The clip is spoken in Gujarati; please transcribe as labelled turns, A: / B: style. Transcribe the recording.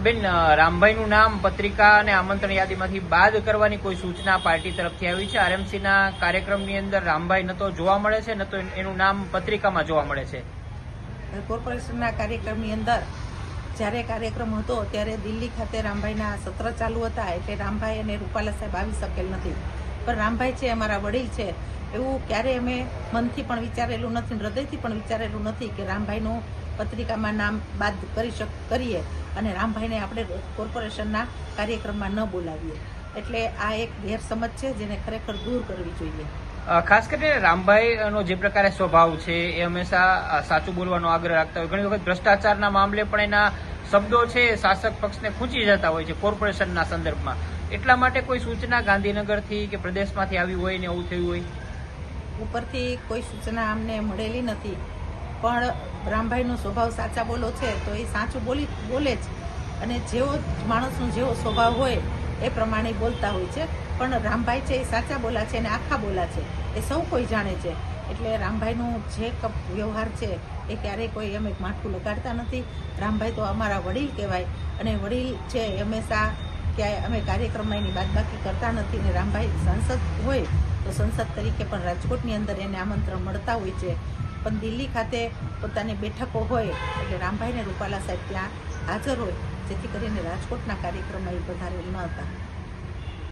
A: બેન રામભાઈનું નામ, પત્રિકા અને આમંત્રણ યાદીમાંથી બાદ કરવાની કોઈ સૂચના પાર્ટી તરફથી આવી છે? આરએમસીના કાર્યક્રમની અંદર રામભાઈ ન તો જોવા મળે છે, ન તો એનું નામ પત્રિકામાં જોવા મળે છે.
B: કોર્પોરેશનના કાર્યક્રમની અંદર જ્યારે કાર્યક્રમ હતો ત્યારે દિલ્હી ખાતે રામભાઈના સત્ર ચાલુ હતા, એટલે રામભાઈ અને રૂપાલા સાહેબ આવી શકેલ નથી. પણ રામભાઈ છે, અમારા વડીલ છે, એવું ક્યારેય અમે મનથી પણ વિચારેલું નથી હૃદયથી પણ વિચારેલું નથી કે રામભાઈનું પત્રિકામાં નામ બાદ કરી શક, કરીએ અને રામભાઈને આપણે કોર્પોરેશનના કાર્યક્રમમાં ન બોલાવીએ. એટલે આ એક ગેરસમજ છે જેને ખરેખર દૂર કરવી જોઈએ.
A: ખાસ કરીને રામભાઈનો જે પ્રકારે સ્વભાવ છે, એ હંમેશા સાચું બોલવાનો આગ્રહ રાખતા હોય. ઘણી વખત ભ્રષ્ટાચારના મામલે પણ એના શબ્દો છે શાસક પક્ષને ખૂંચી જતા હોય છે કોર્પોરેશનના સંદર્ભમાં. એટલા માટે કોઈ સૂચના ગાંધીનગરથી કે પ્રદેશમાંથી આવી હોય ને એવું થયું હોય?
B: ઉપરથી કોઈ સૂચના અમને મળેલી નથી. પણ રામભાઈનો સ્વભાવ સાચા બોલો છે, તો એ સાચું બોલી, બોલે જ. અને જેવો માણસનો જેવો સ્વભાવ હોય, એ પ્રમાણે બોલતા હોય છે. પણ રામભાઈ છે એ સાચા બોલા છે અને આખા બોલા છે. એ સૌ કોઈ જાણે છે. એટલે રામભાઈનું જે વ્યવહાર છે, એ ક્યારેય કોઈ અમે માઠું લગાડતા નથી. રામભાઈ તો અમારા વડીલ કહેવાય. અને વડીલ છે હંમેશા ક્યાંય અમે કાર્યક્રમમાં એની બાદબાકી કરતા નથી ને રામભાઈ સાંસદ હોય તો સંસદ તરીકે પણ રાજકોટની અંદર એને આમંત્રણ મળતા હોય છે. પણ દિલ્હી ખાતે પોતાની બેઠકો હોય એટલે રામભાઈને રૂપાલા સાહેબ ત્યાં હાજર હોય, જેથી કરીને રાજકોટના કાર્યક્રમમાં એ વધારે ન હતા.